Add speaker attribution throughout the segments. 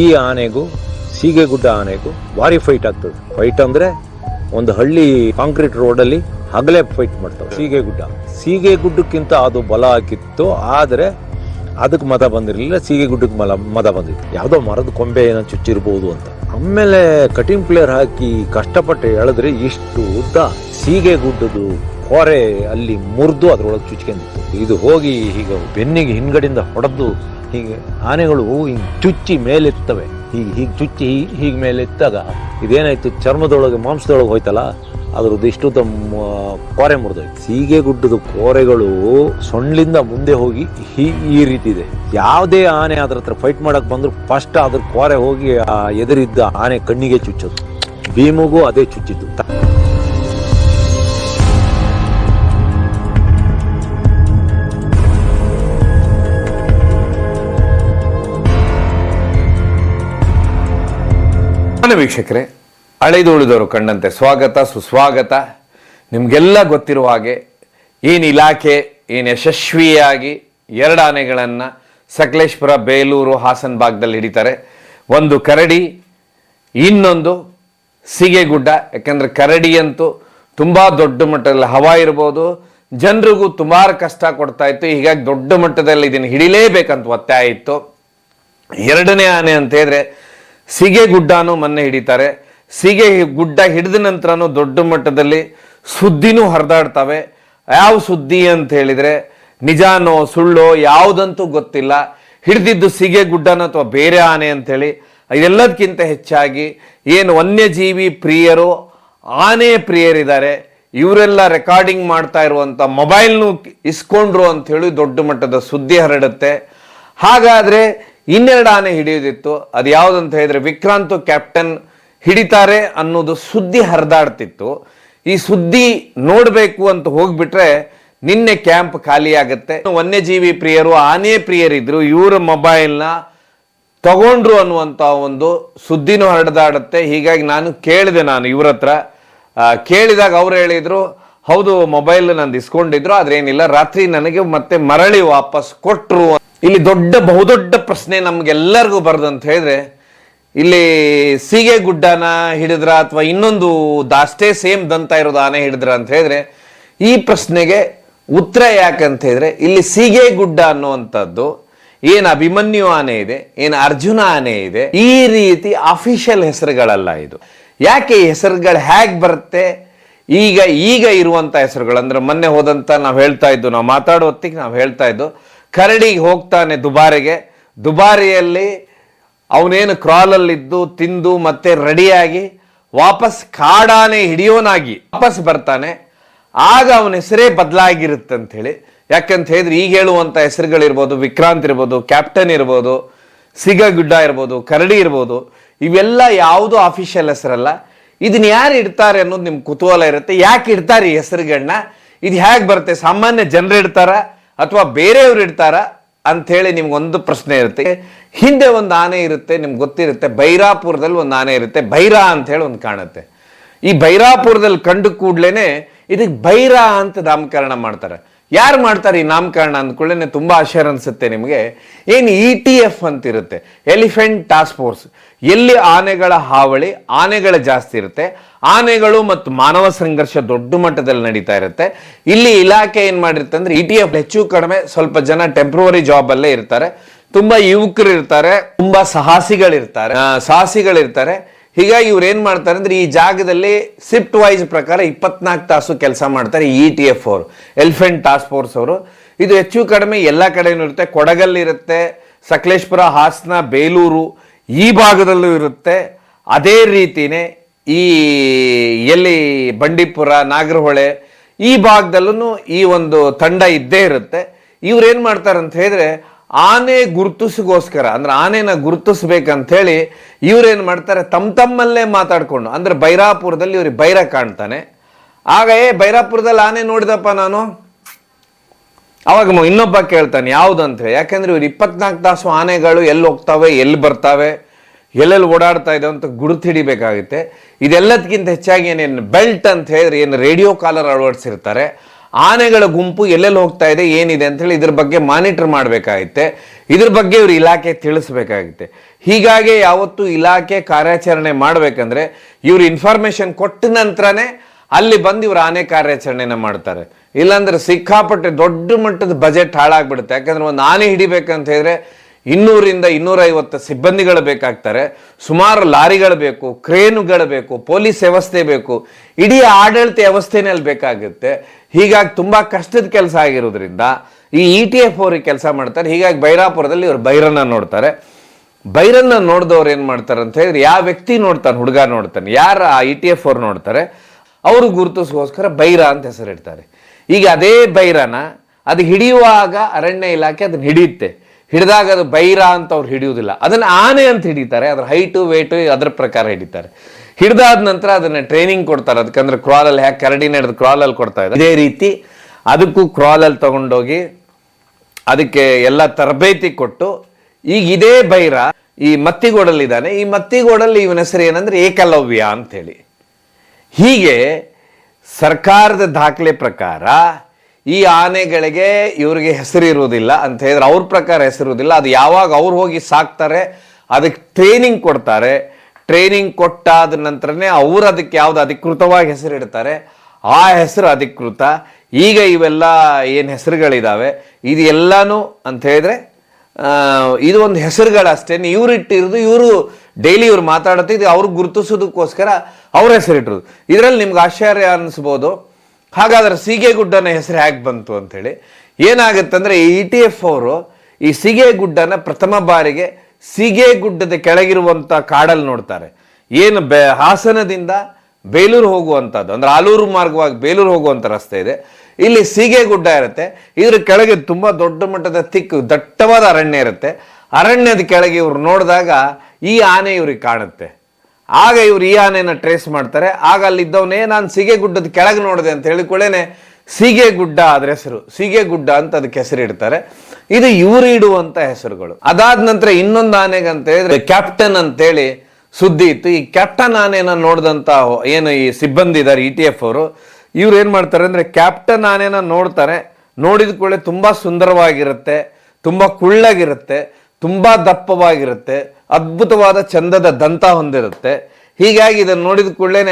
Speaker 1: ಈ ಆನೆಗೂ, ಸೀಗೆಗುಡ್ಡ ಆನೆಗೂ ಭಾರಿ ಫೈಟ್ ಆಗ್ತದೆ. ಫೈಟ್ ಅಂದ್ರೆ ಒಂದು ಹಳ್ಳಿ ಕಾಂಕ್ರೀಟ್ ರೋಡಲ್ಲಿ ಹಗಲೇ ಫೈಟ್ ಮಾಡ್ತವೆ. ಸೀಗೆ ಗುಡ್ಡಕ್ಕಿಂತ ಅದು ಬಲ ಹಾಕಿತ್ತು, ಆದರೆ ಅದಕ್ಕೆ ಮತ ಬಂದಿರಲಿಲ್ಲ, ಸೀಗೆಗುಡ್ಡಕ್ಕೆ ಮಲ ಮತ ಬಂದಿತ್ತು. ಯಾವುದೋ ಮರದ ಕೊಂಬೆ ಏನೋ ಚುಚ್ಚಿರ್ಬೋದು ಅಂತ. ಆಮೇಲೆ ಕಟಿಂಗ್ ಪ್ಲೇಯರ್ ಹಾಕಿ ಕಷ್ಟಪಟ್ಟು ಎಳೆದ್ರೆ ಇಷ್ಟು ಉದ್ದ. ಸೀಗೆಗುಡ್ಡದು ಹೊರೆ ಅಲ್ಲಿ ಮುರಿದು ಅದರೊಳಗೆ ಚುಚ್ಕೊಂಡಿತ್ತು ಇದು ಹೋಗಿ ಈಗ ಬೆನ್ನಿಗೆ ಹಿಂಗಡಿಂದ ಹೊಡೆದು ಹೀಗೆ ಆನೆಗಳು ಹಿಂಗೆ ಚುಚ್ಚಿ ಮೇಲೆತ್ತವೆ. ಹೀಗೆ ಹೀಗೆ ಚುಚ್ಚಿ ಹೀಗೆ ಹೀಗೆ ಮೇಲೆತ್ತಾಗ ಇದೇನಾಯಿತು? ಚರ್ಮದೊಳಗೆ, ಮಾಂಸದೊಳಗೆ ಹೋಯ್ತಲ್ಲ, ಅದ್ರದ್ದು ಇಷ್ಟು ಕೋರೆ ಮುರಿದೋಯ್ತು. ಸೀಗೆ ಗುಡ್ಡದ ಕೋರೆಗಳು ಸೊಣ್ಣಿಂದ ಮುಂದೆ ಹೋಗಿ ಹೀ, ಈ ರೀತಿ ಇದೆ ಯಾವುದೇ ಆನೆ ಅದ್ರ ಹತ್ರ ಫೈಟ್ ಮಾಡಕ್ ಬಂದ್ರು ಫಸ್ಟ್ ಅದ್ರ ಕೋರೆ ಹೋಗಿ ಎದುರಿದ್ದ ಆನೆ ಕಣ್ಣಿಗೆ ಚುಚ್ಚೋದು. ಭೀಮಗೂ ಅದೇ ಚುಚ್ಚಿದ್ದು.
Speaker 2: ಮಾನ್ಯ ವೀಕ್ಷಕರೇ, ಅಳೆದುಳಿದವರು ಕಂಡಂತೆ ಸ್ವಾಗತ, ಸುಸ್ವಾಗತ. ನಿಮಗೆಲ್ಲ ಗೊತ್ತಿರುವ ಹಾಗೆ ಏನು ಇಲಾಖೆ, ಏನು ಯಶಸ್ವಿಯಾಗಿ ಎರಡು ಆನೆಗಳನ್ನು ಸಕಲೇಶ್ಪುರ, ಬೇಲೂರು, ಹಾಸನ ಭಾಗದಲ್ಲಿ ಹಿಡಿತಾರೆ. ಒಂದು ಕರಡಿ, ಇನ್ನೊಂದು ಸಿಗೆಗುಡ್ಡ. ಯಾಕೆಂದರೆ ಕರಡಿ ಅಂತೂ ತುಂಬ ದೊಡ್ಡ ಮಟ್ಟದಲ್ಲಿ ಹವಾ ಇರ್ಬೋದು. ಜನರಿಗೂ ಸುಮಾರು ಕಷ್ಟ ಕೊಡ್ತಾ ಇತ್ತು. ಹೀಗಾಗಿ ದೊಡ್ಡ ಮಟ್ಟದಲ್ಲಿ ಇದನ್ನು ಹಿಡಿಲೇಬೇಕಂತ ಒತ್ತಾಯ ಇತ್ತು. ಎರಡನೇ ಆನೆ ಅಂತ ಹೇಳಿದ್ರೆ ಸಿಗೆ ಗುಡ್ಡನೂ ಮೊನ್ನೆ ಹಿಡಿತಾರೆ. ಸಿಗೆ ಗುಡ್ಡ ಹಿಡಿದ ನಂತರನೂ ದೊಡ್ಡ ಮಟ್ಟದಲ್ಲಿ ಸುದ್ದಿನೂ ಹರಿದಾಡ್ತವೆ. ಯಾವ ಸುದ್ದಿ ಅಂತ ಹೇಳಿದ್ರೆ, ನಿಜಾನೋ ಸುಳ್ಳೋ ಯಾವುದಂತೂ ಗೊತ್ತಿಲ್ಲ. ಹಿಡಿದಿದ್ದು ಸಿಗೆ ಗುಡ್ಡನ ಅಥವಾ ಬೇರೆ ಆನೆ ಅಂತೇಳಿ ಇದೆಲ್ಲದಕ್ಕಿಂತ ಹೆಚ್ಚಾಗಿ ಏನು ವನ್ಯಜೀವಿ ಪ್ರಿಯರು, ಆನೆ ಪ್ರಿಯರಿದ್ದಾರೆ. ಇವರೆಲ್ಲ ರೆಕಾರ್ಡಿಂಗ್ ಮಾಡ್ತಾ ಇರುವಂಥ ಮೊಬೈಲ್ನು ಇಸ್ಕೊಂಡ್ರು ಅಂಥೇಳಿ ದೊಡ್ಡ ಮಟ್ಟದ ಸುದ್ದಿ ಹರಡುತ್ತೆ. ಹಾಗಾದ್ರೆ ಇನ್ನೆರಡು ಆನೆ ಹಿಡಿಯೋದಿತ್ತು ಅದು ಯಾವುದಂತ ಹೇಳಿದ್ರೆ ವಿಕ್ರಾಂತ್ ಕ್ಯಾಪ್ಟನ್ ಹಿಡಿತಾರೆ ಅನ್ನೋದು ಸುದ್ದಿ ಹರಿದಾಡ್ತಿತ್ತು. ಈ ಸುದ್ದಿ ನೋಡಬೇಕು ಅಂತ ಹೋಗ್ಬಿಟ್ರೆ ನಿನ್ನೆ ಕ್ಯಾಂಪ್ ಖಾಲಿಯಾಗುತ್ತೆ. ವನ್ಯಜೀವಿ ಪ್ರಿಯರು, ಆನೆ ಪ್ರಿಯರಿದ್ರು, ಇವರ ಮೊಬೈಲ್ನ ತಗೊಂಡ್ರು ಅನ್ನುವಂಥ ಒಂದು ಸುದ್ದಿನೂ ಹರಡ್ದಾಡುತ್ತೆ ಹೀಗಾಗಿ ನಾನು ಕೇಳಿದೆ ನಾನು ಇವ್ರ ಹತ್ರ. ಕೇಳಿದಾಗ ಅವ್ರು ಹೇಳಿದ್ರು, ಹೌದು, ಮೊಬೈಲ್ ನಂದು ಇಸ್ಕೊಂಡಿದ್ರು, ಆದ್ರೆ ಏನಿಲ್ಲ, ರಾತ್ರಿ ನನಗೆ ಮತ್ತೆ ಮರಳಿ ವಾಪಸ್ ಕೊಟ್ರು ಇಲ್ಲಿ ದೊಡ್ಡ, ಬಹುದೊಡ್ಡ ಪ್ರಶ್ನೆ ನಮ್ಗೆಲ್ಲರಿಗೂ ಅಂತ ಹೇಳಿದ್ರೆ, ಇಲ್ಲಿ ಸೀಗೆ ಗುಡ್ಡನ ಹಿಡಿದ್ರ ಅಥವಾ ಇನ್ನೊಂದು ದಾಷ್ಟೇ ಸೇಮ್ ದಂತ ಇರೋದು ಆನೆ ಹಿಡಿದ್ರ ಅಂತ ಹೇಳಿದ್ರೆ, ಈ ಪ್ರಶ್ನೆಗೆ ಉತ್ತರ ಯಾಕಂತ ಹೇಳಿದ್ರೆ, ಇಲ್ಲಿ ಸೀಗೆ ಗುಡ್ಡ ಅನ್ನುವಂಥದ್ದು ಏನು ಅಭಿಮನ್ಯು ಆನೆ ಇದೆ, ಏನು ಅರ್ಜುನ ಆನೆ ಇದೆ, ಈ ರೀತಿ ಅಫಿಷಿಯಲ್ ಹೆಸರುಗಳಲ್ಲ ಇದು. ಯಾಕೆ ಈ ಹೆಸರುಗಳು ಹೇಗೆ ಬರುತ್ತೆ? ಈಗ ಈಗ ಇರುವಂಥ ಹೆಸರುಗಳು, ಅಂದರೆ ಮೊನ್ನೆ ಹೋದಂಥ ನಾವು ಹೇಳ್ತಾ ಇದ್ದು, ನಾವು ಮಾತಾಡೋ ಹೊತ್ತಿಗೆ ನಾವು ಹೇಳ್ತಾ ಇದ್ದು ಕರಡಿಗೆ ಹೋಗ್ತಾನೆ ದುಬಾರಿಗೆ. ದುಬಾರಿಯಲ್ಲಿ ಅವನೇನು ಕ್ರಾಲಲ್ಲಿದ್ದು, ತಿಂದು ಮತ್ತೆ ರೆಡಿಯಾಗಿ ವಾಪಸ್ ಕಾಡಾನೆ ಹಿಡಿಯೋನಾಗಿ ವಾಪಸ್ ಬರ್ತಾನೆ. ಆಗ ಅವನ ಹೆಸರೇ ಬದಲಾಗಿರುತ್ತೆ ಅಂತ ಹೇಳಿ ಯಾಕಂತ ಹೇಳಿದ್ರೆ ಈಗ ಹೇಳುವಂಥ ಹೆಸರುಗಳಿರ್ಬೋದು, ವಿಕ್ರಾಂತ್ ಇರ್ಬೋದು, ಕ್ಯಾಪ್ಟನ್ ಇರ್ಬೋದು ಸಿಗಗುಡ್ಡ ಇರ್ಬೋದು, ಕರಡಿ ಇರ್ಬೋದು, ಇವೆಲ್ಲ ಯಾವುದು ಅಫಿಷಿಯಲ್ ಹೆಸರಲ್ಲ. ಇದನ್ನ ಯಾರು ಇಡ್ತಾರೆ ಅನ್ನೋದು ನಿಮ್ಗೆ ಕುತೂಹಲ ಇರುತ್ತೆ. ಯಾಕೆ ಇಡ್ತಾರೆ ಈ ಹೆಸರುಗಳನ್ನ? ಇದು ಹೇಗೆ ಬರುತ್ತೆ? ಸಾಮಾನ್ಯ ಜನರು ಇಡ್ತಾರ? ಅಥವಾ ಬೇರೆಯವ್ರು ಹೇಳಿ ನಿಮ್ಗೊಂದು ಪ್ರಶ್ನೆ ಇರುತ್ತೆ. ಹಿಂದೆ ಒಂದು ಆನೆ ಇರುತ್ತೆ, ನಿಮ್ಗೆ ಗೊತ್ತಿರುತ್ತೆ. ಬೈರಾಪುರದಲ್ಲಿ ಒಂದು ಆನೆ ಇರುತ್ತೆ. ಬೈರಾ ಅಂತ ಹೇಳಿ ಒಂದು ಕಾಣುತ್ತೆ. ಈ ಬೈರಾಪುರದಲ್ಲಿ ಕಂಡು ಕೂಡ್ಲೇನೆ ಇದಕ್ಕೆ ಬೈರಾ ಅಂತ ನಾಮಕರಣ ಮಾಡ್ತಾರೆ. ಯಾರು ಮಾಡ್ತಾರೆ ಈ ನಾಮಕರಣ ಅಂದ್ಕೊಳ್ಳೇನೆ ತುಂಬಾ ಆಶ್ಚರ್ಯ ಅನಿಸುತ್ತೆ ನಿಮಗೆ. ಏನು ಇ ಟಿ ಎಫ್ ಅಂತ ಇರುತ್ತೆ. ಎಲಿಫೆಂಟ್ ಟಾಸ್ಕ್ ಫೋರ್ಸ್ ಎಲ್ಲಿ ಆನೆಗಳ ಹಾವಳಿ ಆನೆಗಳ ಜಾಸ್ತಿ ಇರುತ್ತೆ. ಆನೆಗಳು ಮತ್ತು ಮಾನವ ಸಂಘರ್ಷ ದೊಡ್ಡ ಮಟ್ಟದಲ್ಲಿ ನಡೀತಾ ಇರುತ್ತೆ. ಇಲ್ಲಿ ಇಲಾಖೆ ಏನು ಮಾಡಿರುತ್ತೆ ಅಂದ್ರೆ ಇ ಟಿ ಎಫ್ ಹೆಚ್ಚು ಕಡಿಮೆ, ಸ್ವಲ್ಪ ಜನ ಟೆಂಪ್ರವರಿ ಜಾಬ್ ಅಲ್ಲೇ ಇರ್ತಾರೆ. ತುಂಬಾ ಯುವಕರು ಇರ್ತಾರೆ, ತುಂಬಾ ಸಾಹಸಿಗಳಿರ್ತಾರೆ. ಸಾಹಸಿಗಳಿರ್ತಾರೆ. ಹೀಗಾಗಿ ಇವ್ರು ಏನು ಮಾಡ್ತಾರೆ ಅಂದ್ರೆ ಈ ಜಾಗದಲ್ಲಿ ಶಿಫ್ಟ್ ವೈಸ್ ಪ್ರಕಾರ ಇಪ್ಪತ್ನಾಲ್ಕು ತಾಸು ಕೆಲಸ ಮಾಡ್ತಾರೆ ಇ ಟಿ ಎಫ್ ಅವರು ಎಲಿಫೆಂಟ್ ಟಾಸ್ಕ್ ಫೋರ್ಸ್ ಅವರು. ಇದು ಹೆಚ್ಚು ಕಡಿಮೆ ಎಲ್ಲ ಕಡೆಯೂ ಇರುತ್ತೆ. ಕೊಡಗಲ್ಲಿ ಇರುತ್ತೆ, ಸಕಲೇಶ್ಪುರ, ಹಾಸನ, ಬೇಲೂರು ಈ ಭಾಗದಲ್ಲೂ ಇರುತ್ತೆ. ಅದೇ ರೀತಿನೇ ಈ ಎಲ್ಲಿ ಬಂಡೀಪುರ, ನಾಗರಹೊಳೆ, ಈ ಭಾಗದಲ್ಲೂ ಈ ಒಂದು ತಂಡ ಇದ್ದೇ ಇರುತ್ತೆ. ಇವ್ರು ಏನು ಮಾಡ್ತಾರೆ ಅಂತ ಹೇಳಿದ್ರೆ ಆನೆ ಗುರುತಿಸಿಗೋಸ್ಕರ, ಅಂದ್ರೆ ಆನೆನ ಗುರುತಿಸ್ಬೇಕಂತ ಹೇಳಿ ಏನು ಮಾಡ್ತಾರೆ ತಮ್ಮ ತಮ್ಮಲ್ಲೇ ಮಾತಾಡ್ಕೊಂಡು, ಅಂದ್ರೆ ಬೈರಾಪುರದಲ್ಲಿ ಇವ್ರಿಗೆ ಬೈರ ಕಾಣ್ತಾನೆ. ಆಗ, ಏ, ಬೈರಾಪುರದಲ್ಲಿ ಆನೆ ನೋಡಿದಪ್ಪ ನಾನು? ಅವಾಗ ಇನ್ನೊಬ್ಬ ಕೇಳ್ತಾನೆ ಯಾವ್ದಂತ ಹೇಳಿ. ಯಾಕಂದ್ರೆ ಇವ್ರು ಇಪ್ಪತ್ನಾಲ್ಕು ತಾಸು ಆನೆಗಳು ಎಲ್ಲಿ ಹೋಗ್ತಾವೆ, ಎಲ್ಲಿ ಬರ್ತಾವೆ? ಎಲ್ಲೆಲ್ಲಿ ಓಡಾಡ್ತಾ ಇದೆ ಅಂತ ಗುರುತು ಹಿಡಿಬೇಕಾಗುತ್ತೆ. ಇದೆಲ್ಲದಕ್ಕಿಂತ ಹೆಚ್ಚಾಗಿ ಏನೇನು ಬೆಲ್ಟ್ ಅಂತ ಹೇಳಿದ್ರೆ ಏನು ರೇಡಿಯೋ ಕಾಲರ್ ಅಳವಡಿಸಿರ್ತಾರೆ. ಆನೆಗಳ ಗುಂಪು ಎಲ್ಲೆಲ್ಲಿ ಹೋಗ್ತಾ ಇದೆ, ಏನಿದೆ ಅಂತ ಹೇಳಿ ಇದ್ರ ಬಗ್ಗೆ ಮಾನಿಟರ್ ಮಾಡಬೇಕಾಗುತ್ತೆ. ಇದ್ರ ಬಗ್ಗೆ ಇವರು ಇಲಾಖೆ ತಿಳಿಸ್ಬೇಕಾಗುತ್ತೆ. ಹೀಗಾಗಿ ಯಾವತ್ತು ಇಲಾಖೆ ಕಾರ್ಯಾಚರಣೆ ಮಾಡಬೇಕಂದ್ರೆ ಇವರು ಇನ್ಫಾರ್ಮೇಶನ್ ಕೊಟ್ಟ ನಂತರನೇ ಅಲ್ಲಿ ಬಂದು ಇವರು ಆನೆ ಕಾರ್ಯಾಚರಣೆನ ಮಾಡ್ತಾರೆ. ಇಲ್ಲಾಂದ್ರೆ ಸಿಕ್ಕಾಪಟ್ಟೆ ದೊಡ್ಡ ಮಟ್ಟದ ಬಜೆಟ್ ಹಾಳಾಗ್ಬಿಡುತ್ತೆ. ಯಾಕಂದ್ರೆ ಒಂದು ಆನೆ ಹಿಡಿಬೇಕಂತ ಹೇಳಿದ್ರೆ ಇನ್ನೂರಿಂದ ಇನ್ನೂರೈವತ್ತು ಸಿಬ್ಬಂದಿಗಳು ಬೇಕಾಗ್ತಾರೆ. ಸುಮಾರು ಲಾರಿಗಳು ಬೇಕು, ಕ್ರೇನುಗಳು ಬೇಕು, ಪೊಲೀಸ್ ವ್ಯವಸ್ಥೆ ಬೇಕು. ಇಡೀ ಆಡಳಿತ ವ್ಯವಸ್ಥೆನಲ್ಲಿ ಬೇಕಾಗುತ್ತೆ. ಹೀಗಾಗಿ ತುಂಬ ಕಷ್ಟದ ಕೆಲಸ ಆಗಿರೋದ್ರಿಂದ ಈ ಇ ಟಿ ಎಫ್ ಅವ್ರಿಗೆ ಕೆಲಸ ಮಾಡ್ತಾರೆ. ಹೀಗಾಗಿ ಬೈರಾಪುರದಲ್ಲಿ ಇವರು ಬೈರನ್ನ ನೋಡ್ತಾರೆ. ಬೈರನ್ನ ನೋಡಿದವ್ರು ಏನು ಮಾಡ್ತಾರೆ ಅಂತ ಹೇಳಿದ್ರೆ, ಯಾವ ವ್ಯಕ್ತಿ ನೋಡ್ತಾನೆ, ಹುಡುಗ ನೋಡ್ತಾನೆ, ಯಾರು ಆ ಇ ಟಿ ಎಫ್ ಅವ್ರು ನೋಡ್ತಾರೆ, ಅವರು ಗುರುತಿಸೋಸ್ಕರ ಬೈರ ಅಂತ ಹೆಸರಿಡ್ತಾರೆ. ಈಗ ಅದೇ ಬೈರನ ಅದು ಹಿಡಿಯುವಾಗ ಅರಣ್ಯ ಇಲಾಖೆ ಅದನ್ನ ಹಿಡಿಯುತ್ತೆ. ಹಿಡಿದಾಗ ಅದು ಬೈರ ಅಂತ ಅವ್ರು ಹಿಡಿಯುವುದಿಲ್ಲ. ಅದನ್ನು ಆನೆ ಅಂತ ಹಿಡಿತಾರೆ, ಅದ್ರ ಹೈಟು ವೇಟು ಅದರ ಪ್ರಕಾರ ಹಿಡಿತಾರೆ. ಹಿಡಿದಾದ ನಂತರ ಅದನ್ನ ಟ್ರೈನಿಂಗ್ ಕೊಡ್ತಾರೆ, ಅದಕ್ಕಂದ್ರೆ ಕ್ರಾಲಲ್ಲಿ ಹ್ಯಾಕ್ ಕರಡಿ ನಡೆದು ಕ್ರಾಲಲ್ಲಿ ಕೊಡ್ತಾ ಇದ್ದಾರೆ? ಇದೇ ರೀತಿ ಅದಕ್ಕೂ ಕ್ರಾಲಲ್ಲಿ ತಗೊಂಡೋಗಿ ಅದಕ್ಕೆ ಎಲ್ಲ ತರಬೇತಿ ಕೊಟ್ಟು, ಈಗ ಇದೇ ಬೈರ ಈ ಮತ್ತಿಗೋಡಲ್ಲಿದ್ದಾನೆ. ಈ ಮತ್ತಿಗೋಡಲ್ಲಿ ಇವನ ಹೆಸರು ಏನಂದ್ರೆ ಏಕಲವ್ಯ ಅಂತ ಹೇಳಿ ಹೀಗೆ ಸರ್ಕಾರದ ದಾಖಲೆ ಪ್ರಕಾರ ಈ ಆನೆಗಳಿಗೆ ಇವರಿಗೆ ಹೆಸರು ಇರುವುದಿಲ್ಲ ಅಂತ ಹೇಳಿದ್ರೆ ಅವ್ರ ಪ್ರಕಾರ ಹೆಸರು ಇರುವುದಿಲ್ಲ. ಅದು ಯಾವಾಗ ಅವ್ರು ಹೋಗಿ ಸಾಕ್ತಾರೆ, ಅದಕ್ಕೆ ಟ್ರೈನಿಂಗ್ ಕೊಡ್ತಾರೆ. ಟ್ರೈನಿಂಗ್ ಕೊಟ್ಟಾದ ನಂತರನೇ ಅವ್ರು ಅದಕ್ಕೆ ಯಾವ್ದು ಅಧಿಕೃತವಾಗಿ ಹೆಸರು ಇಡ್ತಾರೆ. ಆ ಹೆಸರು ಅಧಿಕೃತ. ಈಗ ಇವೆಲ್ಲ ಏನು ಹೆಸರುಗಳಿದ್ದಾವೆ ಇದು ಎಲ್ಲನೂ ಅಂತ ಹೇಳಿದ್ರೆ ಇದು ಒಂದು ಹೆಸರುಗಳಷ್ಟೇ. ಇವ್ರು ಇಟ್ಟಿರೋದು, ಇವರು ಡೈಲಿ ಇವ್ರು ಮಾತಾಡುತ್ತೆ ಇದು ಅವ್ರಿಗೆ ಗುರುತಿಸೋದಕ್ಕೋಸ್ಕರ ಅವ್ರ ಹೆಸರಿಟ್ಟಿರೋದು ಇದರಲ್ಲಿ ನಿಮ್ಗೆ ಆಶ್ಚರ್ಯ ಅನಿಸ್ಬೋದು ಹಾಗಾದ್ರೆ ಸೀಗೆಗುಡ್ಡನ ಹೆಸರು ಹೇಗೆ ಬಂತು ಅಂತೇಳಿ. ಏನಾಗುತ್ತಂದ್ರೆ ಇ ಟಿ ಎಫ್ ಅವರು ಈ ಸೀಗೆಗುಡ್ಡನ ಪ್ರಥಮ ಬಾರಿಗೆ ಸೀಗೆಗುಡ್ಡದ ಕೆಳಗಿರುವಂಥ ಕಾಡಲ್ಲಿ ನೋಡ್ತಾರೆ. ಏನು ಬೆ, ಹಾಸನದಿಂದ ಬೇಲೂರು ಹೋಗುವಂಥದ್ದು ಅಂದ್ರೆ ಆಲೂರು ಮಾರ್ಗವಾಗಿ ಬೇಲೂರು ಹೋಗುವಂಥ ರಸ್ತೆ ಇದೆ. ಇಲ್ಲಿ ಸೀಗೆಗುಡ್ಡ ಇರುತ್ತೆ. ಇದ್ರ ಕೆಳಗೆ ತುಂಬಾ ದೊಡ್ಡ ಮಟ್ಟದ ತಿಕ್ಕು, ದಟ್ಟವಾದ ಅರಣ್ಯ ಇರುತ್ತೆ. ಅರಣ್ಯದ ಕೆಳಗೆ ಇವ್ರು ನೋಡಿದಾಗ ಈ ಆನೆ ಇವ್ರಿಗೆ ಕಾಣುತ್ತೆ. ಆಗ ಇವ್ರು ಈ ಆನೆನ ಟ್ರೇಸ್ ಮಾಡ್ತಾರೆ. ಆಗ ಅಲ್ಲಿದ್ದವನೇ, ನಾನು ಸೀಗೆಗುಡ್ಡದ ಕೆಳಗೆ ನೋಡಿದೆ ಅಂತ ಹೇಳಿಕೊಳ್ಳೇನೆ ಸೀಗೆಗುಡ್ಡ ಅದ್ರ ಹೆಸರು ಸೀಗೆಗುಡ್ಡ ಅಂತ ಅದಕ್ಕೆ ಹೆಸರು ಇಡ್ತಾರೆ. ಇದು ಇವರು ಇಡುವಂತ ಹೆಸರುಗಳು. ಅದಾದ ನಂತರ ಇನ್ನೊಂದು ಆನೆಗೆ ಅಂತ ಹೇಳಿದ್ರೆ ಕ್ಯಾಪ್ಟನ್ ಅಂತೇಳಿ ಸುದ್ದಿ ಇತ್ತು. ಈ ಕ್ಯಾಪ್ಟನ್ ಆನೆನ ನೋಡಿದಂತ ಏನು ಈ ಸಿಬ್ಬಂದಿ ಇದ್ದಾರೆ ಇ ಟಿ ಎಫ್ ಅವರು, ಇವ್ರು ಏನ್ ಮಾಡ್ತಾರೆ ಅಂದ್ರೆ ಕ್ಯಾಪ್ಟನ್ ಆನೆನ ನೋಡ್ತಾರೆ. ನೋಡಿದ ಕೂಡಲೇ ತುಂಬಾ ಸುಂದರವಾಗಿರುತ್ತೆ, ತುಂಬಾ ಕುಳ್ಳಗಿರುತ್ತೆ. ತುಂಬಾ ದಪ್ಪವಾಗಿರುತ್ತೆ, ಅದ್ಭುತವಾದ ಚಂದದ ದಂತ ಹೊಂದಿರುತ್ತೆ. ಹೀಗಾಗಿ ಇದನ್ನು ನೋಡಿದ ಕೂಡಲೇ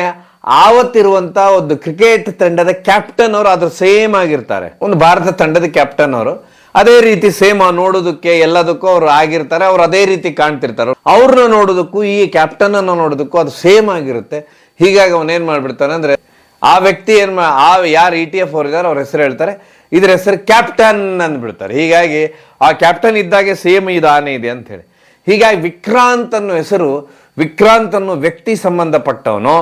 Speaker 2: ಆವತ್ತಿರುವಂತ ಒಂದು ಕ್ರಿಕೆಟ್ ತಂಡದ ಕ್ಯಾಪ್ಟನ್ ಅವರು ಅದ್ರ ಸೇಮ್ ಆಗಿರ್ತಾರೆ. ಒಂದು ಭಾರತ ತಂಡದ ಕ್ಯಾಪ್ಟನ್ ಅವರು. ಅದೇ ರೀತಿ ಸೇಮ್ ನೋಡೋದಕ್ಕೆ ಎಲ್ಲದಕ್ಕೂ ಅವ್ರು ಆಗಿರ್ತಾರೆ, ಅವ್ರು ಅದೇ ರೀತಿ ಕಾಣ್ತಿರ್ತಾರೆ. ಅವ್ರನ್ನ ನೋಡೋದಕ್ಕೂ ಈ ಕ್ಯಾಪ್ಟನ್ ಅನ್ನ ನೋಡೋದಕ್ಕೂ ಅದು ಸೇಮ್ ಆಗಿರುತ್ತೆ. ಹೀಗಾಗಿ ಅವನೇನ್ ಮಾಡ್ಬಿಡ್ತಾನೆ ಅಂದ್ರೆ ಆ ವ್ಯಕ್ತಿ ಏನ್ ಆ ಯಾರು ಇ ಟಿ ಎಫ್ ಅವ್ರು ಇದ್ದಾರೆ ಅವ್ರ ಹೆಸರು ಹೇಳ್ತಾರೆ. ಇದ್ರ ಹೆಸರು ಕ್ಯಾಪ್ಟನ್ ಅಂದ್ಬಿಡ್ತಾರೆ. ಹೀಗಾಗಿ ಆ ಕ್ಯಾಪ್ಟನ್ ಇದ್ದಾಗೆ ಸೇಮ್ ಇದು ಆನೆ ಇದೆ ಅಂತ ಹೇಳಿ. ಹೀಗಾಗಿ ವಿಕ್ರಾಂತ್ ಅನ್ನೋ ಹೆಸರು ವಿಕ್ರಾಂತ್ ಅನ್ನೋ ವ್ಯಕ್ತಿ ಸಂಬಂಧಪಟ್ಟವನೋ,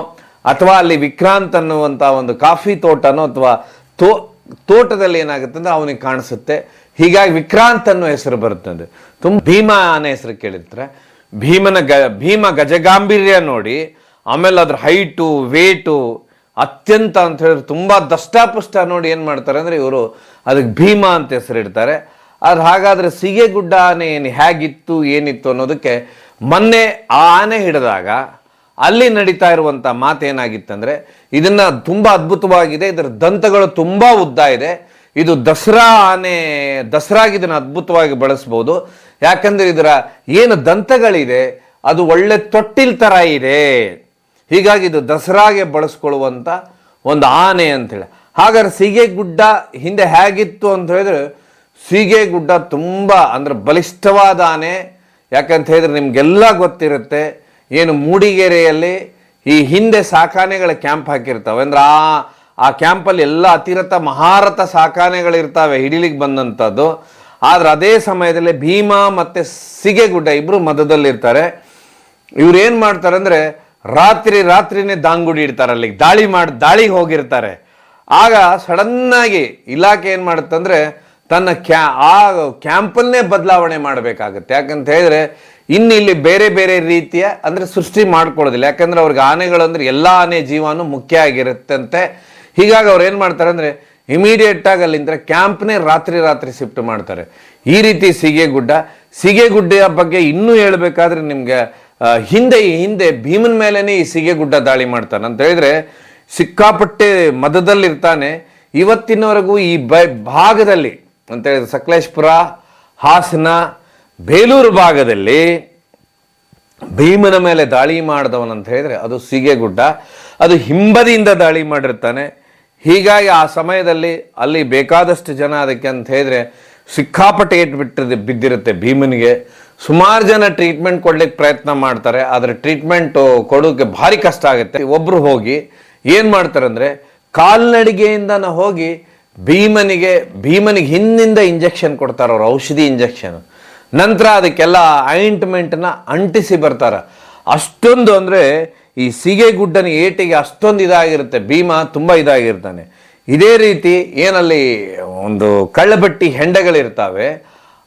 Speaker 2: ಅಥವಾ ಅಲ್ಲಿ ವಿಕ್ರಾಂತ್ ಅನ್ನುವಂಥ ಒಂದು ಕಾಫಿ ತೋಟನೋ, ಅಥವಾ ತೋ, ತೋಟದಲ್ಲಿ ಏನಾಗುತ್ತೆ ಅಂದ್ರೆ ಅವನಿಗೆ ಕಾಣಿಸುತ್ತೆ. ಹೀಗಾಗಿ ವಿಕ್ರಾಂತ್ ಅನ್ನೋ ಹೆಸರು ಬರುತ್ತದೆ ತುಂಬ ಭೀಮ ಅನ್ನೋ ಹೆಸರು ಕೇಳಿರ್ತಾರೆ. ಭೀಮನ ಗ, ಭೀಮ ಗಜಗಾಂಭೀರ್ಯ ನೋಡಿ, ಆಮೇಲೆ ಅದ್ರ ಹೈಟು ವೇಟು ಅತ್ಯಂತ ಅಂತ ಹೇಳಿದ್ರೆ ತುಂಬ ದಷ್ಟಾಪುಷ್ಟ ನೋಡಿ ಏನು ಮಾಡ್ತಾರೆ ಅಂದರೆ ಇವರು ಅದಕ್ಕೆ ಭೀಮಾ ಅಂತ ಹೆಸರಿಡ್ತಾರೆ. ಅದು ಹಾಗಾದ್ರೆ ಸಿಗೆಗುಡ್ಡ ಆನೆ ಏನು ಹೇಗಿತ್ತು, ಏನಿತ್ತು ಅನ್ನೋದಕ್ಕೆ ಮೊನ್ನೆ ಆ ಆನೆ ಹಿಡಿದಾಗ ಅಲ್ಲಿ ನಡೀತಾ ಇರುವಂಥ ಮಾತೇನಾಗಿತ್ತಂದರೆ ಇದನ್ನು ತುಂಬ ಅದ್ಭುತವಾಗಿದೆ, ಇದರ ದಂತಗಳು ತುಂಬ ಉದ್ದ ಇದೆ. ಇದು ದಸರಾ ಆನೆ, ದಸರಾಗಿ ಇದನ್ನು ಅದ್ಭುತವಾಗಿ ಬಳಸ್ಬೋದು. ಯಾಕಂದರೆ ಇದರ ಏನು ದಂತಗಳಿದೆ, ಅದು ಒಳ್ಳೆ ತೊಟ್ಟಿಲ್ ಥರ ಇದೆ. ಹೀಗಾಗಿ ಇದು ದಸರಾಗೆ ಬಳಸ್ಕೊಳ್ಳುವಂಥ ಒಂದು ಆನೆ ಅಂತೇಳಿ ಹಾಗಾದ್ರೆ ಸೀಗೆ ಗುಡ್ಡ ಹಿಂದೆ ಹೇಗಿತ್ತು ಅಂತ ಹೇಳಿದ್ರೆ, ಸೀಗೆ ಗುಡ್ಡ ತುಂಬ ಅಂದ್ರೆ ಬಲಿಷ್ಠವಾದ ಆನೆ. ಯಾಕಂತ ಹೇಳಿದ್ರೆ ನಿಮಗೆಲ್ಲ ಗೊತ್ತಿರುತ್ತೆ, ಏನು ಮೂಡಿಗೆರೆಯಲ್ಲಿ ಈ ಹಿಂದೆ ಸಾಕಾನೆಗಳ ಕ್ಯಾಂಪ್ ಹಾಕಿರ್ತಾವೆ. ಅಂದ್ರೆ ಆ ಆ ಕ್ಯಾಂಪಲ್ಲಿ ಎಲ್ಲ ಅತಿರಥ ಮಹಾರಥ ಸಾಕಾನೆಗಳಿರ್ತಾವೆ ಹಿಡಿಲಿಕ್ಕೆ ಬಂದಂಥದ್ದು. ಆದರೆ ಅದೇ ಸಮಯದಲ್ಲಿ ಭೀಮಾ ಮತ್ತು ಸಿಗೆಗುಡ್ಡ ಇಬ್ಬರು ಮಧ್ಯದಲ್ಲಿರ್ತಾರೆ. ಇವ್ರು ಏನು ಮಾಡ್ತಾರೆ ಅಂದ್ರೆ ರಾತ್ರಿ ರಾತ್ರಿನೇ ದಾಂಗುಡಿ ಇಡ್ತಾರೆ ಅಲ್ಲಿಗೆ. ದಾಳಿ ಮಾಡಿ ದಾಳಿಗೆ ಹೋಗಿರ್ತಾರೆ. ಆಗ ಸಡನ್ನಾಗಿ ಇಲಾಖೆ ಏನು ಮಾಡುತ್ತಂದರೆ ತನ್ನ ಕ್ಯಾ, ಆ ಕ್ಯಾಂಪನ್ನೇ ಬದಲಾವಣೆ ಮಾಡಬೇಕಾಗುತ್ತೆ. ಯಾಕಂತ ಹೇಳಿದ್ರೆ ಇನ್ನು ಇಲ್ಲಿ ಬೇರೆ ಬೇರೆ ರೀತಿಯ ಅಂದರೆ ಸೃಷ್ಟಿ ಮಾಡ್ಕೊಳ್ಳೋದಿಲ್ಲ. ಯಾಕಂದ್ರೆ ಅವ್ರಿಗೆ ಆನೆಗಳು ಅಂದ್ರೆ ಎಲ್ಲಾ ಆನೆ ಜೀವನು ಮುಖ್ಯ ಆಗಿರುತ್ತಂತೆ. ಹೀಗಾಗಿ ಅವ್ರು ಏನು ಮಾಡ್ತಾರೆ ಅಂದರೆ ಇಮಿಡಿಯೇಟಾಗಿ ಅಲ್ಲಿಂದ ಕ್ಯಾಂಪ್ನೇ ರಾತ್ರಿ ರಾತ್ರಿ ಶಿಫ್ಟ್ ಮಾಡ್ತಾರೆ. ಈ ರೀತಿ ಸಿಗೆಗುಡ್ಡ. ಸಿಗೆಗುಡ್ಡೆಯ ಬಗ್ಗೆ ಇನ್ನೂ ಹೇಳಬೇಕಾದ್ರೆ ನಿಮ್ಗೆ ಹಿಂದೆ ಈ ಹಿಂದೆ ಭೀಮನ ಮೇಲೇನೆ ಈ ಸಿಗೆಗುಡ್ಡ ದಾಳಿ ಮಾಡ್ತಾನೆ. ಅಂತ ಹೇಳಿದ್ರೆ ಸಿಕ್ಕಾಪಟ್ಟೆ ಮದದಲ್ಲಿರ್ತಾನೆ. ಇವತ್ತಿನವರೆಗೂ ಈ ಬ, ಭಾಗದಲ್ಲಿ ಅಂತ ಹೇಳಿದ್ರೆ ಸಕಲೇಶ್ಪುರ, ಹಾಸನ, ಬೇಲೂರು ಭಾಗದಲ್ಲಿ ಭೀಮನ ಮೇಲೆ ದಾಳಿ ಮಾಡಿದವನಂತ ಹೇಳಿದ್ರೆ ಅದು ಸಿಗೆಗುಡ್ಡ. ಅದು ಹಿಂಬದಿಯಿಂದ ದಾಳಿ ಮಾಡಿರ್ತಾನೆ. ಹೀಗಾಗಿ ಆ ಸಮಯದಲ್ಲಿ ಅಲ್ಲಿ ಬೇಕಾದಷ್ಟು ಜನ ಅದಕ್ಕೆ ಅಂತ ಹೇಳಿದ್ರೆ ಸಿಕ್ಕಾಪಟ್ಟೆ ಏಟ್ಬಿಟ್ಟಿದೆ ಬಿದ್ದಿರುತ್ತೆ ಭೀಮನಿಗೆ. ಸುಮಾರು ಜನ ಟ್ರೀಟ್ಮೆಂಟ್ ಕೊಡ್ಲಿಕ್ಕೆ ಪ್ರಯತ್ನ ಮಾಡ್ತಾರೆ, ಆದರೆ ಟ್ರೀಟ್ಮೆಂಟ್ ಕೊಡೋಕ್ಕೆ ಭಾರಿ ಕಷ್ಟ ಆಗುತ್ತೆ. ಒಬ್ಬರು ಹೋಗಿ ಏನು ಮಾಡ್ತಾರೆ ಅಂದ್ರೆ, ಕಾಲ್ನಡಿಗೆಯಿಂದ ಹೋಗಿ ಭೀಮನಿಗೆ ಭೀಮನಿಗೆ ಹಿಂದಿಂದ ಇಂಜೆಕ್ಷನ್ ಕೊಡ್ತಾರೆ, ಅವರು ಔಷಧಿ ಇಂಜೆಕ್ಷನ್ ನಂತರ ಅದಕ್ಕೆಲ್ಲ ಆಯಿಂಟ್ಮೆಂಟನ್ನ ಅಂಟಿಸಿ ಬರ್ತಾರೆ. ಅಷ್ಟೊಂದು ಅಂದರೆ ಈ ಸೀಗೆಗುಡ್ಡನ ಏಟಿಗೆ ಅಷ್ಟೊಂದು ಇದಾಗಿರುತ್ತೆ. ಭೀಮ ತುಂಬ ಇದಾಗಿರ್ತಾನೆ. ಇದೇ ರೀತಿ ಏನಲ್ಲಿ ಒಂದು ಕಳ್ಳಬಟ್ಟಿ ಹೆಂಡಗಳಿರ್ತಾವೆ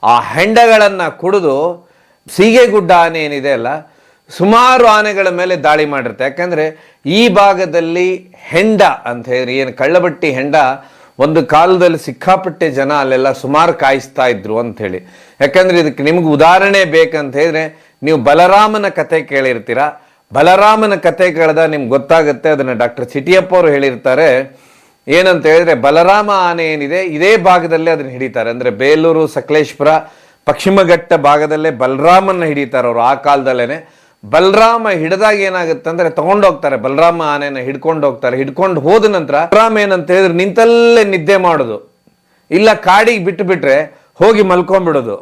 Speaker 2: ಆ ಹೆಂಡಗಳನ್ನು ಕುಡಿದು ಸೀಗೆಗುಡ್ಡ ಆನೆ ಏನಿದೆ ಅಲ್ಲ, ಸುಮಾರು ಆನೆಗಳ ಮೇಲೆ ದಾಳಿ ಮಾಡಿರುತ್ತೆ. ಯಾಕಂದರೆ ಈ ಭಾಗದಲ್ಲಿ ಹೆಂಡ ಅಂತ ಹೇಳಿ ಏನು ಕಳ್ಳಬಟ್ಟಿ ಹೆಂಡ ಒಂದು ಕಾಲದಲ್ಲಿ ಸಿಕ್ಕಾಪಟ್ಟೆ ಜನ ಅಲ್ಲೆಲ್ಲ ಸುಮಾರು ಕಾಯಿಸ್ತಾ ಇದ್ರು ಅಂತ ಹೇಳಿ. ಯಾಕಂದ್ರೆ ಇದಕ್ಕೆ ನಿಮಗೆ ಉದಾಹರಣೆ ಬೇಕಂತ ಹೇಳಿದ್ರೆ, ನೀವು ಬಲರಾಮನ ಕತೆ ಕೇಳಿರ್ತೀರಾ? ಬಲರಾಮನ ಕತೆ ಕೇಳಿದ ನಿಮ್ಗೆ ಗೊತ್ತಾಗುತ್ತೆ, ಅದನ್ನು ಡಾಕ್ಟರ್ ಚಿಟಿಯಪ್ಪ ಅವರು ಹೇಳಿರ್ತಾರೆ. ಏನಂತ ಹೇಳಿದ್ರೆ ಬಲರಾಮ ಆನೆ ಏನಿದೆ, ಇದೇ ಭಾಗದಲ್ಲೇ ಅದನ್ನ ಹಿಡಿತಾರೆ. ಅಂದ್ರೆ ಬೇಲೂರು, ಸಕಲೇಶ್ಪುರ, ಪಶ್ಚಿಮ ಘಟ್ಟ ಭಾಗದಲ್ಲೇ ಬಲರಾಮನ್ನ ಹಿಡಿತಾರೆ ಅವರು ಆ ಕಾಲದಲ್ಲೇನೆ. ಬಲರಾಮ ಹಿಡಿದಾಗ ಏನಾಗುತ್ತೆ ಅಂದ್ರೆ ತಗೊಂಡೋಗ್ತಾರೆ ಬಲರಾಮ ಆನೆನ ಹಿಡ್ಕೊಂಡು ಹೋಗ್ತಾರೆ. ಹಿಡ್ಕೊಂಡು ಹೋದ ನಂತರ ಬಲರಾಮ ಏನಂತ ಹೇಳಿದ್ರೆ ನಿಂತಲ್ಲೇ ನಿದ್ದೆ ಮಾಡೋದು. ಇಲ್ಲ ಕಾಡಿಗೆ ಬಿಟ್ಟು ಬಿಟ್ರೆ ಹೋಗಿ ಮಲ್ಕೊಂಡ್ಬಿಡೋದು.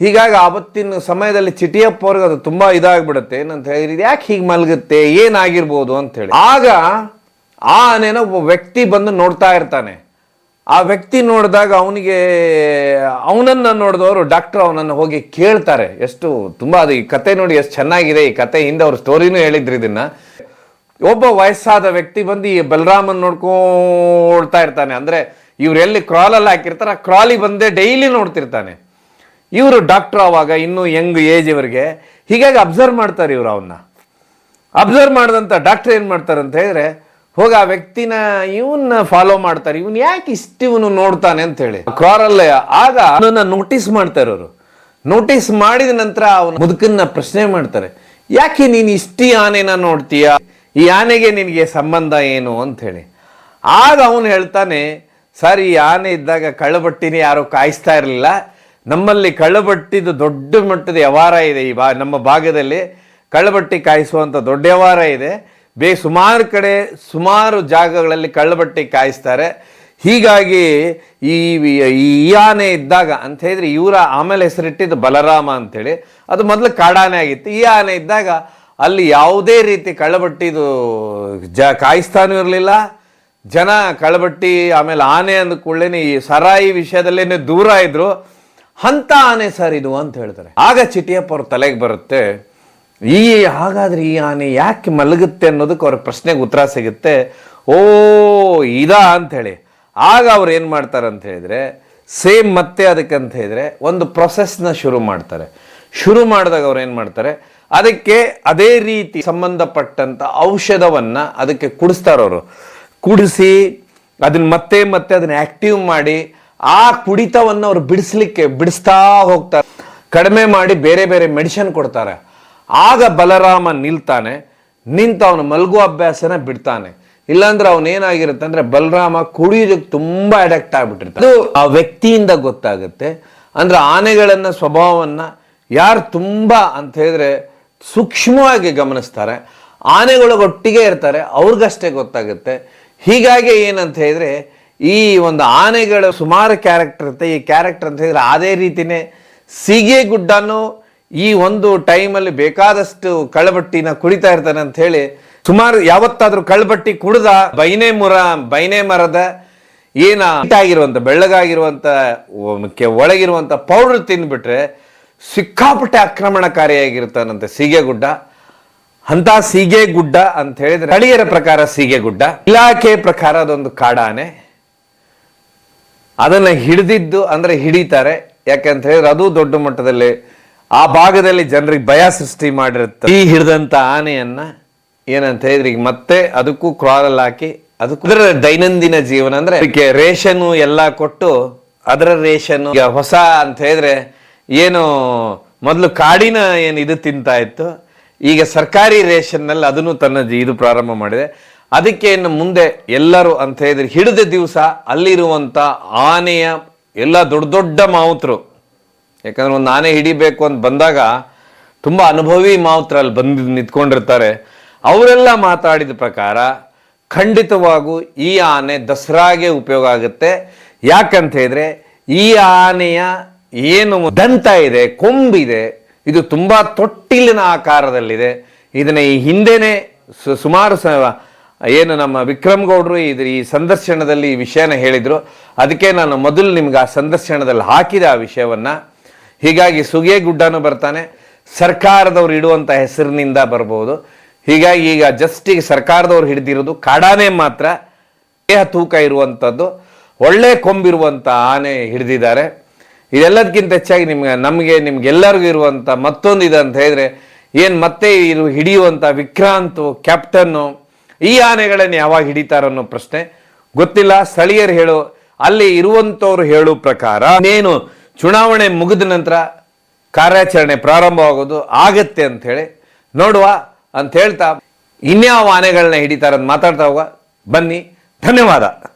Speaker 2: ಹೀಗಾಗಿ ಆವತ್ತಿನ ಸಮಯದಲ್ಲಿ ಚಿಟಿಯಪ್ಪ ಅವ್ರಿಗೆ ಅದು ತುಂಬಾ ಇದಾಗ್ಬಿಡುತ್ತೆ. ಏನಂತ ಹೇಳಿದ್ರೆ ಯಾಕೆ ಹೀಗೆ ಮಲಗುತ್ತೆ, ಏನಾಗಿರ್ಬೋದು ಅಂತ ಹೇಳಿ. ಆಗ ಆನೆನ ಒಬ್ಬ ವ್ಯಕ್ತಿ ಬಂದು ನೋಡ್ತಾ ಇರ್ತಾನೆ. ಆ ವ್ಯಕ್ತಿ ನೋಡಿದಾಗ ಅವನಿಗೆ, ಅವನನ್ನ ನೋಡಿದವರು ಡಾಕ್ಟರ್ ಅವನನ್ನು ಹೋಗಿ ಕೇಳ್ತಾರೆ. ಎಷ್ಟು ತುಂಬಾ ಅದು ಈ ಕತೆ ನೋಡಿ ಎಷ್ಟು ಚೆನ್ನಾಗಿದೆ, ಈ ಕತೆ ಹಿಂದೆ ಅವ್ರ ಸ್ಟೋರಿನು ಹೇಳಿದ್ರು ಇದನ್ನ. ಒಬ್ಬ ವಯಸ್ಸಾದ ವ್ಯಕ್ತಿ ಬಂದು ಈ ಬಲರಾಮನ್ ನೋಡ್ಕೊಳ್ತಾ ಇರ್ತಾನೆ. ಅಂದ್ರೆ ಇವ್ರು ಎಲ್ಲಿ ಕ್ರಾಲಲ್ಲಿ ಹಾಕಿರ್ತಾರೆ ಆ ಕ್ರಾಲಿ ಬಂದೇ ಡೈಲಿ ನೋಡ್ತಿರ್ತಾನೆ. ಇವರು ಡಾಕ್ಟರ್ ಆವಾಗ ಇನ್ನೂ ಯಂಗ್ ಏಜ್ ಇವರಿಗೆ, ಹೀಗಾಗಿ ಅಬ್ಸರ್ವ್ ಮಾಡ್ತಾರೆ ಇವ್ರು ಅವನ್ನ ಅಬ್ಸರ್ವ್ ಮಾಡಿದಂತ ಡಾಕ್ಟರ್ ಏನ್ ಮಾಡ್ತಾರೆ ಅಂತ ಹೇಳಿದ್ರೆ ಹೋಗಿ ಆ ವ್ಯಕ್ತಿನ ಇವನ್ನ ಫಾಲೋ ಮಾಡ್ತಾರೆ. ಇವನ್ ಯಾಕೆ ಇಷ್ಟು ಇವನು ನೋಡ್ತಾನೆ ಅಂತ ಹೇಳಿ. ಕ್ರಾರಲ್ಲ ಆಗ ಅವನನ್ನ ನೋಟಿಸ್ ಮಾಡ್ತಾರೆ ಅವರು. ನೋಟಿಸ್ ಮಾಡಿದ ನಂತರ ಅವನ ಮುದುಕನ್ನ ಪ್ರಶ್ನೆ ಮಾಡ್ತಾರೆ. ಯಾಕೆ ನೀನು ಇಷ್ಟಿ ಆನೆನ ನೋಡ್ತೀಯ? ಈ ಆನೆಗೆ ನಿನಗೆ ಸಂಬಂಧ ಏನು? ಅಂತ ಹೇಳಿ. ಆಗ ಅವನು ಹೇಳ್ತಾನೆ, ಸರ್, ಈ ಆನೆ ಇದ್ದಾಗ ಕಳ್ಳಬಟ್ಟಿನ ಯಾರು ಕಾಯಿಸ್ತಾ ಇರಲಿಲ್ಲ. ನಮ್ಮಲ್ಲಿ ಕಳ್ಳಬಟ್ಟಿದು ದೊಡ್ಡ ಮಟ್ಟದ ವ್ಯವಹಾರ ಇದೆ ಈ ಬಾ, ನಮ್ಮ ಭಾಗದಲ್ಲಿ. ಕಳ್ಳಬಟ್ಟಿ ಕಾಯಿಸುವಂಥ ದೊಡ್ಡ ವ್ಯವಹಾರ ಇದೆ. ಬೇ ಸುಮಾರು ಕಡೆ ಸುಮಾರು ಜಾಗಗಳಲ್ಲಿ ಕಳ್ಳಬಟ್ಟಿ ಕಾಯಿಸ್ತಾರೆ. ಹೀಗಾಗಿ ಈ ಈ ಆನೆ ಇದ್ದಾಗ ಅಂತ ಹೇಳಿದ್ರೆ ಇವರ ಆಮೇಲೆ ಹೆಸರಿಟ್ಟಿದ್ದು ಬಲರಾಮ ಅಂತೇಳಿ. ಅದು ಮೊದಲು ಕಾಡಾನೆ ಆಗಿತ್ತು. ಈ ಆನೆ ಇದ್ದಾಗ ಅಲ್ಲಿ ಯಾವುದೇ ರೀತಿ ಕಳ್ಳಬಟ್ಟಿದು ಜ ಕಾಯಿಸ್ತಾನೂ ಇರಲಿಲ್ಲ. ಜನ ಕಳ್ಳಬಟ್ಟಿ ಆಮೇಲೆ ಆನೆ ಅಂದ ಕೂಡಲೇ ಈ ಸರಾಯಿ ವಿಷಯದಲ್ಲೇ ದೂರ ಇದ್ರು. ಅಂಥ ಆನೆ ಸರ್ ಇದು ಅಂತ ಹೇಳ್ತಾರೆ. ಆಗ ಚಿಟಿಯಪ್ಪ ಅವ್ರ ತಲೆಗೆ ಬರುತ್ತೆ. ಈ ಹಾಗಾದ್ರೆ ಈ ಆನೆ ಯಾಕೆ ಮಲಗುತ್ತೆ ಅನ್ನೋದಕ್ಕೆ ಅವ್ರ ಪ್ರಶ್ನೆಗೆ ಉತ್ತರ ಸಿಗುತ್ತೆ. ಓ, ಇದಾ ಅಂತ ಹೇಳಿ ಆಗ ಅವ್ರು ಏನು ಮಾಡ್ತಾರೆ ಅಂತ ಹೇಳಿದ್ರೆ, ಸೇಮ್ ಮತ್ತೆ ಅದಕ್ಕೆ ಅಂತ ಹೇಳಿದ್ರೆ ಒಂದು ಪ್ರೊಸೆಸ್ನ ಶುರು ಮಾಡ್ತಾರೆ. ಶುರು ಮಾಡಿದಾಗ ಅವ್ರು ಏನು ಮಾಡ್ತಾರೆ, ಅದಕ್ಕೆ ಅದೇ ರೀತಿ ಸಂಬಂಧಪಟ್ಟಂತ ಔಷಧವನ್ನ ಅದಕ್ಕೆ ಕುಡಿಸ್ತಾರೆ ಅವರು. ಕುಡಿಸಿ ಅದನ್ನ ಮತ್ತೆ ಮತ್ತೆ ಅದನ್ನ ಆಕ್ಟಿವ್ ಮಾಡಿ ಆ ಕುಡಿತವನ್ನು ಅವ್ರು ಬಿಡಿಸ್ಲಿಕ್ಕೆ, ಬಿಡಿಸ್ತಾ ಹೋಗ್ತಾರೆ. ಕಡಿಮೆ ಮಾಡಿ ಬೇರೆ ಬೇರೆ ಮೆಡಿಸಿನ್ ಕೊಡ್ತಾರೆ. ಆಗ ಬಲರಾಮ ನಿಲ್ತಾನೆ, ನಿಂತು ಅವನು ಮಲಗುವ ಅಭ್ಯಾಸನ ಬಿಡ್ತಾನೆ. ಇಲ್ಲಾಂದ್ರೆ ಅವನೇನಾಗಿರುತ್ತೆ ಅಂದ್ರೆ ಬಲರಾಮ ಕುಡಿಯೋದಕ್ಕೆ ತುಂಬಾ ಅಡಕ್ಟ್ ಆಗ್ಬಿಟ್ಟಿರ್ತಾನೆ. ಆ ವ್ಯಕ್ತಿಯಿಂದ ಗೊತ್ತಾಗುತ್ತೆ. ಅಂದ್ರೆ ಆನೆಗಳನ್ನ, ಸ್ವಭಾವವನ್ನ ಯಾರು ತುಂಬಾ ಅಂತ ಹೇಳಿದ್ರೆ ಸೂಕ್ಷ್ಮವಾಗಿ ಗಮನಿಸ್ತಾರೆ. ಆನೆಗಳೊಟ್ಟಿಗೆ ಇರ್ತಾರೆ, ಅವ್ರಿಗಷ್ಟೇ ಗೊತ್ತಾಗುತ್ತೆ. ಹೀಗಾಗಿ ಏನಂತ ಹೇಳಿದ್ರೆ ಈ ಒಂದು ಆನೆಗಳ ಸುಮಾರು ಕ್ಯಾರೆಕ್ಟರ್ ಇರುತ್ತೆ. ಈ ಕ್ಯಾರೆಕ್ಟರ್ ಅಂತ ಹೇಳಿದ್ರೆ ಅದೇ ರೀತಿನೇ ಸೀಗೆ ಗುಡ್ಡನು ಈ ಒಂದು ಟೈಮಲ್ಲಿ ಬೇಕಾದಷ್ಟು ಕಳಬಟ್ಟಿನ ಕುಡಿತಾ ಇರ್ತಾನೆ ಅಂತ ಹೇಳಿ ಸುಮಾರು ಯಾವತ್ತಾದ್ರೂ ಕಳಬಟ್ಟಿ ಕುಡ್ದ ಬೈನೆ ಮುರ, ಬೈನೆ ಮರದ ಏನ ಆಗಿರುವಂತ ಬೆಳ್ಳಗಾಗಿರುವಂತ ಒಳಗಿರುವಂತ ಪೌಡರ್ ತಿಂದ್ಬಿಟ್ರೆ ಸಿಕ್ಕಾಪಟ್ಟೆ ಆಕ್ರಮಣಕಾರಿಯಾಗಿರ್ತಾನಂತೆ ಸೀಗೆಗುಡ್ಡ. ಅಂತ ಸೀಗೆಗುಡ್ಡ ಅಂತ ಹೇಳಿದ್ರೆ ಸ್ಥಳೀಯರ ಪ್ರಕಾರ ಸೀಗೆಗುಡ್ಡ, ಇಲಾಖೆ ಪ್ರಕಾರ ಅದೊಂದು ಕಾಡಾನೆ. ಅದನ್ನ ಹಿಡಿದಿದ್ದು ಅಂದ್ರೆ ಹಿಡಿತಾರೆ. ಯಾಕಂತ ಹೇಳಿದ್ರೆ ಅದು ದೊಡ್ಡ ಮಟ್ಟದಲ್ಲಿ ಆ ಭಾಗದಲ್ಲಿ ಜನರಿಗೆ ಭಯ ಸೃಷ್ಟಿ ಮಾಡಿರುತ್ತೆ. ಈ ಹಿಡಿದಂತ ಆನೆಯನ್ನ ಏನಂತ ಹೇಳಿದ್ರೆ ಮತ್ತೆ ಅದಕ್ಕೂ ಕ್ರಾಲಲ್ಲಿ ಹಾಕಿ ಅದಕ್ಕೂ ಅದರ ದೈನಂದಿನ ಜೀವನ ಅಂದ್ರೆ ಅದಕ್ಕೆ ರೇಷನ್ ಎಲ್ಲ ಕೊಟ್ಟು ಅದರ ರೇಷನ್ ಈಗ ಹೊಸ ಅಂತ ಹೇಳಿದ್ರೆ ಏನು ಮೊದಲು ಕಾಡಿನ ಏನು ಇದು ತಿಂತಾ ಇತ್ತು, ಈಗ ಸರ್ಕಾರಿ ರೇಷನ್ನಲ್ಲಿ ಅದನ್ನು ತನ್ನ ಇದು ಪ್ರಾರಂಭ ಮಾಡಿದೆ. ಅದಕ್ಕೆ ಇನ್ನು ಮುಂದೆ ಎಲ್ಲರೂ ಅಂತ ಹೇಳಿದ್ರೆ ಹಿಡಿದ ದಿವಸ ಅಲ್ಲಿರುವಂಥ ಆನೆಯ ಎಲ್ಲ ದೊಡ್ಡ ದೊಡ್ಡ ಮಾವುತರು ಯಾಕಂದ್ರೆ ಒಂದು ನಾನೇ ಹಿಡಿಬೇಕು ಅಂತ ಬಂದಾಗ ತುಂಬಾ ಅನುಭವಿ ಮಾತ್ರ ಅಲ್ಲಿ ಬಂದು ನಿಂತ್ಕೊಂಡಿರ್ತಾರೆ. ಅವರೆಲ್ಲ ಮಾತಾಡಿದ ಪ್ರಕಾರ ಖಂಡಿತವಾಗೂ ಈ ಆನೆ ದಸರಾಗೆ ಉಪಯೋಗ ಆಗುತ್ತೆ. ಯಾಕಂತ ಹೇಳಿದ್ರೆ ಈ ಆನೆಯ ಏನು ದಂತ ಇದೆ, ಕೊಂಬಿದೆ, ಇದು ತುಂಬಾ ತೊಟ್ಟಿಲಿನ ಆಕಾರದಲ್ಲಿದೆ. ಇದನ್ನ ಈ ಹಿಂದೆನೆ ಸುಮಾರು ಸ, ಏನು ನಮ್ಮ ವಿಕ್ರಮ್ ಗೌಡರು ಇದ್ರ ಈ ಸಂದರ್ಶನದಲ್ಲಿ ಈ ವಿಷಯನ ಹೇಳಿದ್ರು. ಅದಕ್ಕೆ ನಾನು ಮೊದಲು ನಿಮ್ಗೆ ಆ ಸಂದರ್ಶನದಲ್ಲಿ ಹಾಕಿದೆ ಆ ವಿಷಯವನ್ನ ಹೀಗಾಗಿ ಸುಗೆ ಗುಡ್ಡನೂ ಬರ್ತಾನೆ. ಸರ್ಕಾರದವ್ರು ಇಡುವಂಥ ಹೆಸರಿನಿಂದ ಬರ್ಬೋದು. ಹೀಗಾಗಿ ಈಗ ಜಸ್ಟ್ ಈಗ ಸರ್ಕಾರದವ್ರು ಹಿಡಿದಿರೋದು ಕಾಡಾನೆ ಮಾತ್ರ. ದೇಹ ತೂಕ ಇರುವಂಥದ್ದು ಒಳ್ಳೆ ಕೊಂಬಿರುವಂಥ ಆನೆ ಹಿಡಿದಿದ್ದಾರೆ. ಇದೆಲ್ಲದಕ್ಕಿಂತ ಹೆಚ್ಚಾಗಿ ನಿಮ್ಗೆ, ನಮಗೆ, ನಿಮ್ಗೆಲ್ಲರಿಗೂ ಇರುವಂತ ಮತ್ತೊಂದು ಇದೆ ಅಂತ ಹೇಳಿದ್ರೆ, ಏನು ಮತ್ತೆ ಇದು ಹಿಡಿಯುವಂತ ವಿಕ್ರಾಂತ್, ಕ್ಯಾಪ್ಟನ್ನು, ಈ ಆನೆಗಳನ್ನು ಯಾವಾಗ ಹಿಡಿತಾರನ್ನೋ ಪ್ರಶ್ನೆ. ಗೊತ್ತಿಲ್ಲ, ಸ್ಥಳೀಯರು ಹೇಳು, ಅಲ್ಲಿ ಇರುವಂಥವ್ರು ಹೇಳೋ ಪ್ರಕಾರ ಇನ್ನೇನು ಚುನಾವಣೆ ಮುಗಿದ ನಂತರ ಕಾರ್ಯಾಚರಣೆ ಪ್ರಾರಂಭವಾಗೋದು ಆಗತ್ತೆ ಅಂತ ಹೇಳಿ ನೋಡುವ ಅಂತ ಹೇಳ್ತಾ ಇನ್ಯಾವ ಆನೆಗಳನ್ನ ಹಿಡಿತಾರ ಅಂತ ಮಾತಾಡ್ತಾ ಹೋಗ ಬನ್ನಿ, ಧನ್ಯವಾದ.